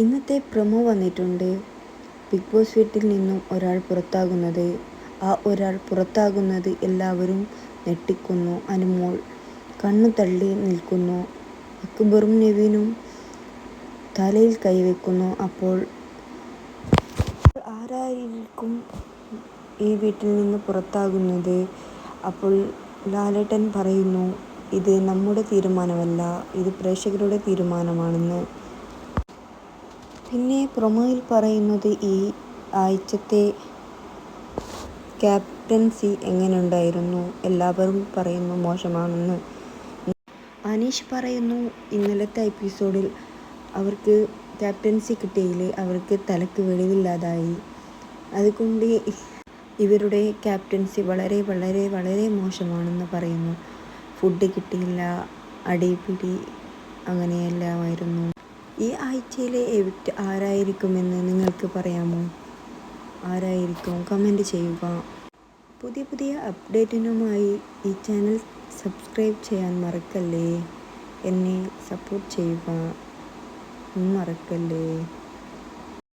ഇന്നത്തെ പ്രൊമോ വന്നിട്ടുണ്ട്. Big boss വീട്ടിൽ നിന്നും ഒരാൾ പുറത്താകുന്നത്. ആ ഒരാൾ പുറത്താകുന്നത് എല്ലാവരും ഞെട്ടിക്കുന്നു. അനുമോൾ കണ്ണു തള്ളി നിൽക്കുന്നു. അക്ബറും നവീനും തലയിൽ കൈവെക്കുന്നു അപ്പോൾ ആരായിരിക്കും ഈ വീട്ടിൽ നിന്ന് പുറത്താകുന്നത്? അപ്പോൾ ലാലേട്ടൻ പറയുന്നു ഇത് നമ്മുടെ തീരുമാനമല്ല. ഇത് പ്രേക്ഷകരുടെ തീരുമാനമാണെന്ന്. പിന്നെ പ്രൊമോയിൽ പറയുന്നത് ഈ ആഴ്ചത്തെ ക്യാപ്റ്റൻസി എങ്ങനെയുണ്ടായിരുന്നു? എല്ലാവരും പറയുന്നു മോശമാണെന്ന്. അനീഷ് പറയുന്നു ഇന്നലത്തെ എപ്പിസോഡിൽ അവർക്ക് ക്യാപ്റ്റൻസി കിട്ടിയതിൽ അവർക്ക് തലക്ക് വെളിവില്ലാതായി. അതുകൊണ്ട് ഇവരുടെ ക്യാപ്റ്റൻസി വളരെ വളരെ വളരെ മോശമാണെന്ന് പറയുന്നു. ഫുഡ് കിട്ടിയില്ല അടിപിടി അങ്ങനെയെല്ലാമായിരുന്നു. ഈ ആഴ്ചയിലെ എവിറ്റ് ആരായിരിക്കുമെന്ന് നിങ്ങൾക്ക് പറയാമോ? ആരായിരിക്കും? കമന്റ് ചെയ്യുക. പുതിയ പുതിയ അപ്ഡേറ്റിനുമായി ഈ ചാനൽ സബ്സ്ക്രൈബ് ചെയ്യാൻ മറക്കല്ലേ? എന്നെ സപ്പോർട്ട് ചെയ്യുക. മറക്കല്ലേ?